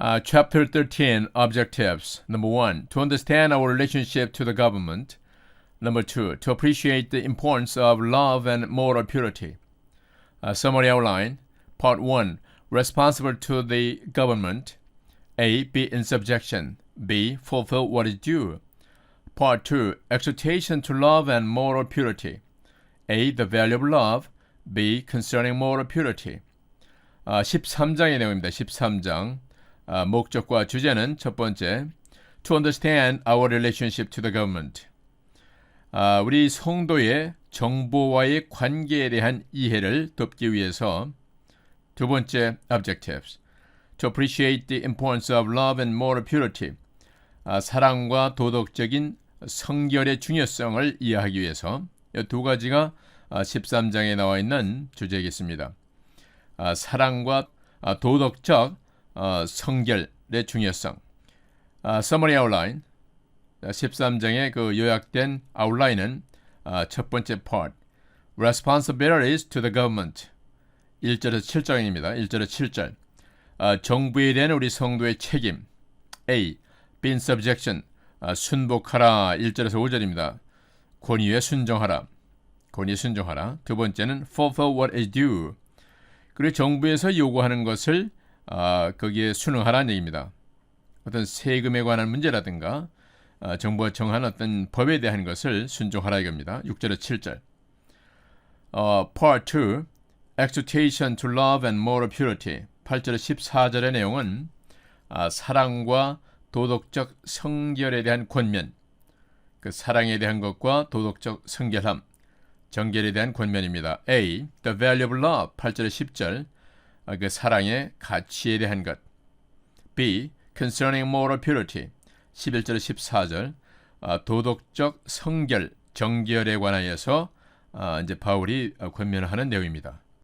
Uh, chapter 13 Objectives. Number one, to understand our relationship to the government. Number two, to appreciate the importance of love and moral purity. Uh, summary outline. Part 1 Responsible to the government. A. Be in subjection. B. Fulfill what is due. Part 2 Exhortation to love and moral purity. A. The value of love. B. Concerning moral purity. 아, 13장의 내용입니다. 13장. 아, 목적과 주제는 첫 번째, to understand our relationship to the government. 아, 우리 성도의 정부와의 관계에 대한 이해를 돕기 위해서 두 번째, objectives. To appreciate the importance of love and moral purity. 아, 사랑과 도덕적인 성결의 중요성을 이해하기 위해서 이두 가지가 아, 13장에 나와 있는 주제겠습니다. 아, 사랑과 아, 도덕적 어, 성결의 중요성. 아, summary outline. 13장의 그 요약된 아웃라인은 아, 첫 번째 part. Responsibilities to the government. 1절에서 7장입니다. 1절에서 7절. 아, 정부에 대한 우리 성도의 책임. A. Be in subjection. 아, 순복하라. 1절에서 5절입니다. 권위에 순종하라. 권위에 순종하라. 두 번째는 fulfill what is due. 그리고 정부에서 요구하는 것을 아, 거기에 순응하라는 얘기입니다. 어떤 세금에 관한 문제라든가 아, 정부가 정한 어떤 법에 대한 것을 순종하라 이겁니다. 6절에 7절. 어, Part 2 Exhortation to Love and Moral Purity 8절에 14절의 내용은 아, 사랑과 도덕적 성결에 대한 권면 그 사랑에 대한 것과 도덕적 성결함 정결에 대한 권면입니다. A. The value of love 8절에 10절 아, 그 사랑의 가치에 대한 것. B. Concerning moral purity 11절 14절 아, 도덕적 성결 정결에 관하여서 아, 이제 바울이 권면하는 내용입니다.